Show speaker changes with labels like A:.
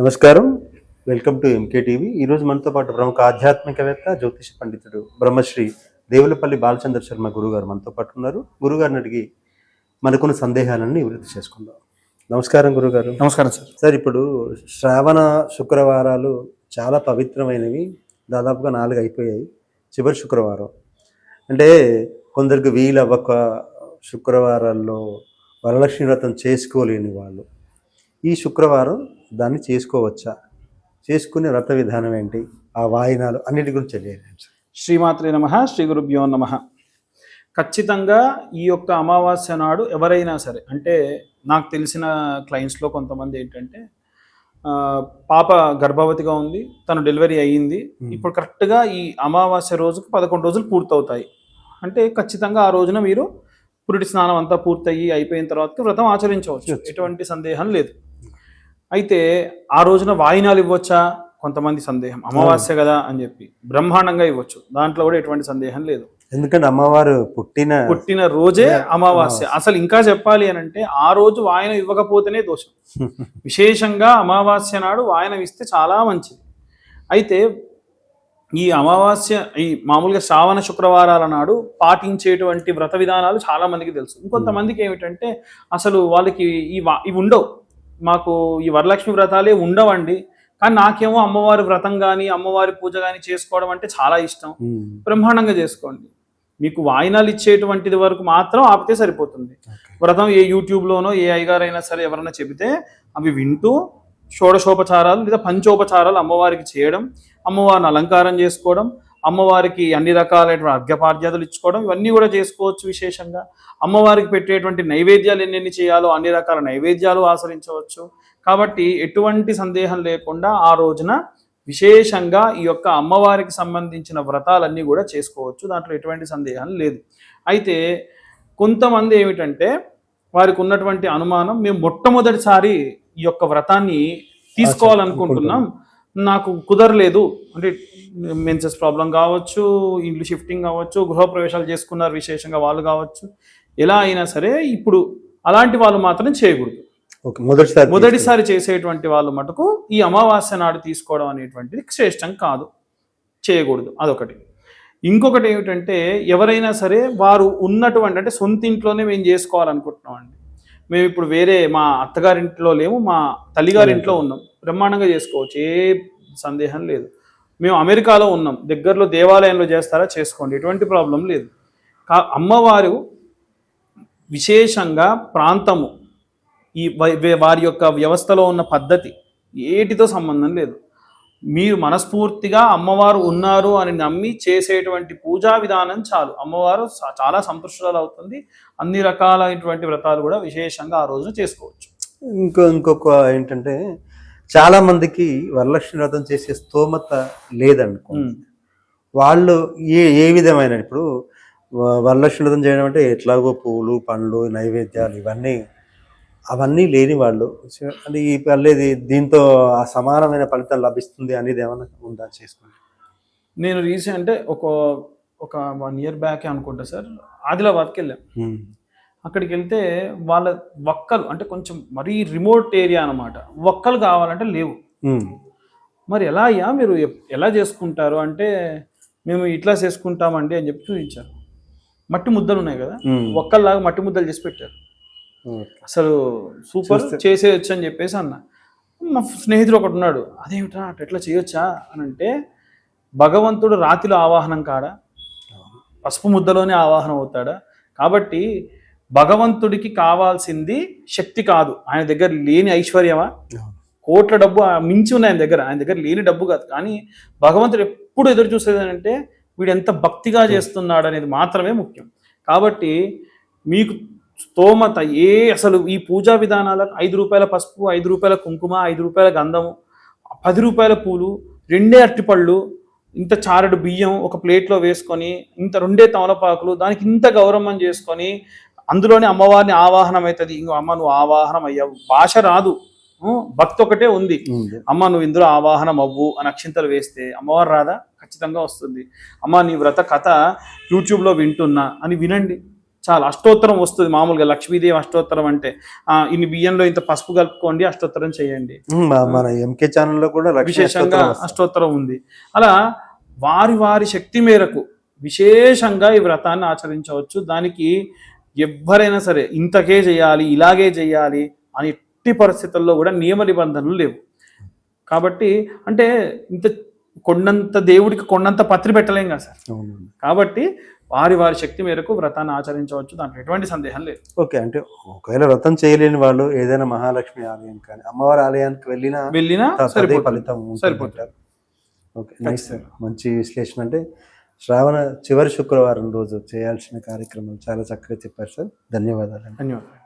A: నమస్కారం. Welcome to MK TV ఈరోజు మనతో పాటు ప్రముఖ ఆధ్యాత్మికవేత్త జ్యోతిష పండితుడు బ్రహ్మశ్రీ దేవులపల్లి బాలచంద్ర శర్మ గురుగారు మనతో పాటు ఉన్నారు. గురుగారిని అడిగి మనకున్న సందేహాలన్నీ నివృత్తి చేసుకుందాం. నమస్కారం గురుగారు.
B: నమస్కారం సార్.
A: సార్ ఇప్పుడు శ్రావణ శుక్రవారాలు చాలా పవిత్రమైనవి. దాదాపుగా నాలుగు అయిపోయాయి. చివరి శుక్రవారం. అంటే కొందరికి వీలు అవ్వక శుక్రవారాల్లో వరలక్ష్మి వ్రతం చేసుకోలేని వాళ్ళు. ఈ శుక్రవారం దాన్ని చేసుకోవచ్చా? చేసుకునే వ్రత విధానం ఏంటి? ఆ వాయినాలు అన్నిటి గురించి తెలియదు
B: శ్రీమాత్రే నమ శ్రీ గురుభ్యో నమ. ఖచ్చితంగా ఈ యొక్క అమావాస్య నాడు ఎవరైనా సరే అంటే నాకు తెలిసిన క్లయింట్స్లో కొంతమంది ఏంటంటే పాప గర్భవతిగా ఉంది తను డెలివరీ అయ్యింది. ఇప్పుడు కరెక్ట్గా ఈ అమావాస్య రోజుకు పదకొండు రోజులు పూర్తవుతాయి. అంటే ఖచ్చితంగా ఆ రోజున మీరు పురిటి స్నానం అంతా పూర్తయి అయిపోయిన తర్వాత వ్రతం ఆచరించవచ్చు. ఎటువంటి సందేహం లేదు. అయితే ఆ రోజున వాయినాలు ఇవ్వచ్చా? కొంతమంది సందేహం. అమావాస్య కదా అని చెప్పి. బ్రహ్మాండంగా ఇవ్వచ్చు. దాంట్లో కూడా ఎటువంటి సందేహం లేదు.
A: ఎందుకంటే అమ్మవారు పుట్టిన
B: పుట్టిన రోజే అమావాస్య. అసలు ఇంకా చెప్పాలి అని అంటే ఆ రోజు వాయనం ఇవ్వకపోతేనే దోషం. విశేషంగా అమావాస్య నాడు వాయనం ఇస్తే చాలా మంచిది. అయితే ఈ అమావాస్య ఈ మామూలుగా శ్రావణ శుక్రవారాల నాడు పాటించేటువంటి వ్రత విధానాలు చాలా మందికి తెలుసు. ఇంకొంతమందికి ఏమిటంటే అసలు వాళ్ళకి ఈ వా- ఇవి ఉండవు. మాకు ఈ వరలక్ష్మి వ్రతాలే ఉండవండి. కానీ నాకేమో అమ్మవారి వ్రతం కానీ అమ్మవారి పూజ కానీ చేసుకోవడం అంటే చాలా ఇష్టం. బ్రహ్మాండంగా చేసుకోండి. మీకు వాయినాలు ఇచ్చేటువంటిది వరకు మాత్రం ఆపితే సరిపోతుంది. వ్రతం ఏ యూట్యూబ్లోనో ఏ అయ్యగారైనా సరే ఎవరైనా చెబితే అవి వింటూ షోడశోపచారాలు లేదా పంచోపచారాలు అమ్మవారికి చేయడం అమ్మవారిని అలంకారం చేసుకోవడం అమ్మవారికి అన్ని రకాలైనటువంటి అర్ఘ్యపాద్యాదులు ఇచ్చుకోవడం ఇవన్నీ కూడా చేసుకోవచ్చు విశేషంగా. అమ్మవారికి పెట్టేటువంటి నైవేద్యాలు ఎన్నెన్ని చేయాలో అన్ని రకాల నైవేద్యాలు ఆచరించవచ్చు. కాబట్టి ఎటువంటి సందేహం లేకుండా ఆ రోజున విశేషంగా ఈ యొక్క అమ్మవారికి సంబంధించిన వ్రతాలన్నీ కూడా చేసుకోవచ్చు. దాంట్లో ఎటువంటి సందేహం లేదు. అయితే కొంతమంది ఏమిటంటే వారికి ఉన్నటువంటి అనుమానం మేము మొట్టమొదటిసారి ఈ యొక్క వ్రతాన్ని తీసుకోవాలనుకుంటున్నాం. నాకు కుదరలేదు. అంటే మెన్సెస్ ప్రాబ్లం కావచ్చు ఇండ్లు షిఫ్టింగ్ కావచ్చు గృహప్రవేశాలు చేసుకున్నారు విశేషంగా వాళ్ళు కావచ్చు. ఎలా అయినా సరే ఇప్పుడు అలాంటి వాళ్ళు మాత్రం చేయకూడదు.
A: ఓకే మొదటిసారి
B: మొదటిసారి చేసేటువంటి వాళ్ళు మటుకు ఈ అమావాస్య నాడు తీసుకోవడం అనేటువంటిది శ్రేష్టం కాదు. చేయకూడదు. అదొకటి. ఇంకొకటి ఏమిటంటే ఎవరైనా సరే వారు ఉన్నటువంటి అంటే సొంత ఇంట్లోనే మేము చేసుకోవాలనుకుంటున్నాం అండి మేము ఇప్పుడు వేరే మా అత్తగారింట్లో లేము మా తల్లిగారింట్లో ఉన్నాం. బ్రహ్మాండంగా చేసుకోవచ్చు ఏ సందేహం లేదు. మేము అమెరికాలో ఉన్నాం దగ్గరలో దేవాలయంలో చేస్తారా? చేసుకోండి ఎటువంటి ప్రాబ్లం లేదు. కా అమ్మవారు విశేషంగా ప్రాంతము ఈ వై- వారి యొక్క వ్యవస్థలో ఉన్న పద్ధతి ఏటితో సంబంధం లేదు. మీరు మనస్ఫూర్తిగా అమ్మవారు ఉన్నారు అని నమ్మి చేసేటువంటి పూజా విధానం చాలు. అమ్మవారు చాలా సంతృష్టురాలు అవుతుంది. అన్ని రకాలైనటువంటి వ్రతాలు కూడా విశేషంగా ఆ రోజు చేసుకోవచ్చు.
A: ఇంకో ఇంకొక ఏంటంటే చాలా మందికి వరలక్ష్మి వ్రతం చేసే స్తోమత లేదనుకో. వాళ్ళు ఏ ఏ విధమైన ఇప్పుడు వరలక్ష్మి వ్రతం చేయడం అంటే ఎట్లాగో పూలు పండ్లు నైవేద్యాలు ఇవన్నీ అవన్నీ లేని వాళ్ళు. అంటే ఈ పర్లేదు దీంతో ఆ సమానమైన ఫలితం లభిస్తుంది అనేది ఏమైనా ఉందా చేసుకోండి.
B: నేను రీసెంట్ అంటే ఒక ఒక వన్ ఇయర్ బ్యాక్ అనుకుంటా సార్. ఆదిలాబాద్కి వెళ్ళాం. అక్కడికి వెళ్తే వాళ్ళ వక్కలు అంటే కొంచెం మరీ రిమోట్ ఏరియా అన్నమాట. వక్కలు కావాలంటే లేవు. మరి ఎలా అయ్యా? మీరు ఎలా చేసుకుంటారు? అంటే మేము ఇట్లా చేసుకుంటామండి అని చెప్పి చూపించారు. మట్టి ముద్దలు ఉన్నాయి కదా? ఒక్కల్లాగా మట్టి ముద్దలు చేసి పెట్టారు. అసలు సూపర్ చేసేయచ్చు అని చెప్పేసి అన్న. మా స్నేహితుడు ఒకటి ఉన్నాడు. అదేమిట్రా? అట్లా ఎట్లా చేయొచ్చా? అని అంటే భగవంతుడు రాతిలో ఆవాహనం కాడా? పసుపు ముద్దలోనే ఆవాహనం అవుతాడా? కాబట్టి భగవంతుడికి కావాల్సింది శక్తి కాదు. ఆయన దగ్గర లేని ఐశ్వర్యమా? కోట్ల డబ్బు మించి ఉన్నాయి ఆయన దగ్గర. ఆయన దగ్గర లేని డబ్బు కాదు. కానీ భగవంతుడు ఎప్పుడు ఎదురు చూసేది అంటే వీడు ఎంత భక్తిగా చేస్తున్నాడు అనేది మాత్రమే ముఖ్యం. కాబట్టి మీకు స్తోమత ఏ అసలు ఈ పూజా విధానాలకు ఐదు రూపాయల పసుపు ఐదు రూపాయల కుంకుమ ఐదు రూపాయల గంధము పది రూపాయల పూలు రెండే అరటిపళ్ళు ఇంత చారడు బియ్యం ఒక ప్లేట్లో వేసుకొని ఇంత రెండే తమలపాకులు దానికి ఇంత గౌరవం చేసుకొని అందులోనే అమ్మవారిని ఆవాహనం అవుతుంది ఇంకో అమ్మ నువ్వు ఆవాహనం అయ్యావు భాష రాదు. భక్తి ఒకటే ఉంది. అమ్మ నువ్వు ఇందులో ఆవాహనం అవ్వు అని అక్షింతలు వేస్తే అమ్మవారు రాదా? ఖచ్చితంగా వస్తుంది. అమ్మ నీ వ్రత కథ యూట్యూబ్లో వింటున్నా అని వినండి. చాలా అష్టోత్తరం వస్తుంది మామూలుగా. లక్ష్మీదేవి అష్టోత్తరం అంటే ఆ, ఇన్ని బియ్యంలో ఇంత పసుపు కలుపుకోండి అష్టోత్తరం చేయండి.
A: మన ఎంకే ఛానల్లో కూడా
B: విశేషంగా.
A: అష్టోత్తరం
B: ఉంది. అలా వారి వారి శక్తి మేరకు విశేషంగా ఈ వ్రతాన్ని ఆచరించవచ్చు. దానికి ఎవ్వరైనా సరే ఇంతకే చేయాలి ఇలాగే చేయాలి అని ఎట్టి పరిస్థితుల్లో కూడా నియమ నిబంధనలు లేవు కాబట్టి అంటే ఇంత కొండంత దేవుడికి కొండంత పత్రి పెట్టలేం కదా సార్. కాబట్టి వారి వారి శక్తి మేరకు వ్రతాన్ని ఆచరించవచ్చు దాంట్లో ఎటువంటి సందేహం లేదు
A: ఓకే అంటే ఒకవేళ వ్రతం చేయలేని వాళ్ళు ఏదైనా మహాలక్ష్మి ఆలయం కానీ అమ్మవారి ఆలయానికి వెళ్ళినా
B: వెళ్ళినా
A: ఫలితం. అంటారు. ఓకే నైస్ సార్ మంచి విశ్లేషణ అంటే శ్రావణ చివరి శుక్రవారం రోజు చేయాల్సిన కార్యక్రమం చాలా చక్కగా చెప్పారు సార్. ధన్యవాదాలు
B: ధన్యవాదాలు.